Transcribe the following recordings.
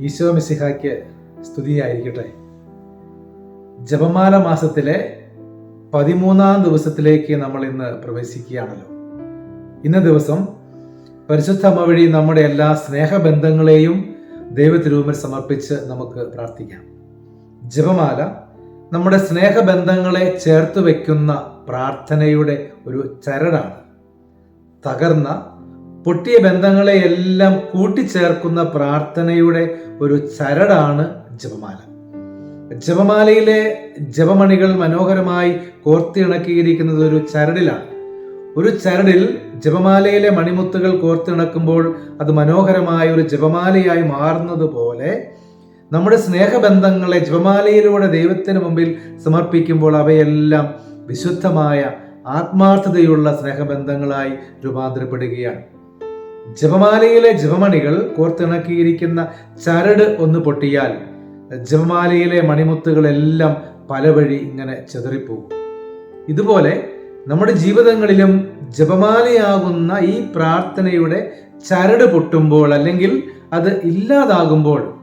ഈശോ മിസിഹായ്ക്ക് സ്തുതിയായിരിക്കട്ടെ. ജപമാല മാസത്തിലെ പതിമൂന്നാം ദിവസത്തിലേക്ക് നമ്മൾ ഇന്ന് പ്രവേശിക്കുകയാണല്ലോ. ഇന്ന ദിവസം പരിശുദ്ധ അമ്മ വഴി നമ്മുടെ എല്ലാ സ്നേഹബന്ധങ്ങളെയും ദൈവത്തിരൂപിൽ സമർപ്പിച്ച് നമുക്ക് പ്രാർത്ഥിക്കാം. ജപമാല നമ്മുടെ സ്നേഹബന്ധങ്ങളെ ചേർത്ത് വയ്ക്കുന്ന പ്രാർത്ഥനയുടെ ഒരു ചരടാണ്. തകർന്ന പൊട്ടിയ ബന്ധങ്ങളെയെല്ലാം കൂട്ടിച്ചേർക്കുന്ന പ്രാർത്ഥനയുടെ ഒരു ചരടാണ് ജപമാല. ജപമാലയിലെ ജപമണികൾ മനോഹരമായി കോർത്തിണക്കിയിരിക്കുന്നത് ഒരു ചരടിലാണ്. ഒരു ചരടിൽ ജപമാലയിലെ മണിമുത്തുകൾ കോർത്തിണക്കുമ്പോൾ അത് മനോഹരമായ ഒരു ജപമാലയായി മാറുന്നത് പോലെ നമ്മുടെ സ്നേഹബന്ധങ്ങളെ ജപമാലയിലൂടെ ദൈവത്തിന് മുമ്പിൽ സമർപ്പിക്കുമ്പോൾ അവയെല്ലാം വിശുദ്ധമായ ആത്മാർത്ഥതയുള്ള സ്നേഹബന്ധങ്ങളായി രൂപാന്തരപ്പെടുകയാണ്. ജപമാലയിലെ ജപമണികൾ കോർത്തിണക്കിയിരിക്കുന്ന ചരട് ഒന്ന് പൊട്ടിയാൽ ജപമാലയിലെ മണിമുത്തുകളെല്ലാം പല വഴി ഇങ്ങനെ ചെതറിപ്പോകും. ഇതുപോലെ നമ്മുടെ ജീവിതങ്ങളിലും ജപമാലയാകുന്ന ഈ പ്രാർത്ഥനയുടെ ചരട് പൊട്ടുമ്പോൾ അല്ലെങ്കിൽ അത് ഇല്ലാതാകുമ്പോൾ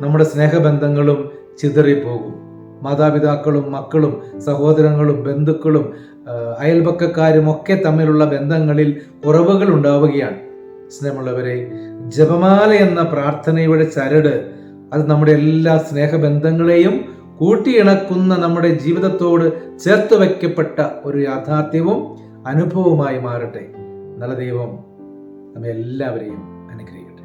നമ്മുടെ സ്നേഹബന്ധങ്ങളും ചിതറിപ്പോകും. മാതാപിതാക്കളും മക്കളും സഹോദരങ്ങളും ബന്ധുക്കളും അയൽപക്കക്കാരും ഒക്കെ തമ്മിലുള്ള ബന്ധങ്ങളിൽ കുറവുകൾ ഉണ്ടാവുകയാണ്. സ്നേഹമുള്ളവരെ ജപമാല എന്ന പ്രാർത്ഥനയുടെ ചരട് അത് നമ്മുടെ എല്ലാ സ്നേഹബന്ധങ്ങളെയും കൂട്ടിയിണക്കുന്ന നമ്മുടെ ജീവിതത്തോട് ചേർത്ത് വയ്ക്കപ്പെട്ട ഒരു യാഥാർത്ഥ്യവും അനുഭവവുമായി മാറട്ടെ. നല്ല ദൈവം നമ്മെ എല്ലാവരെയും അനുഗ്രഹിക്കട്ടെ.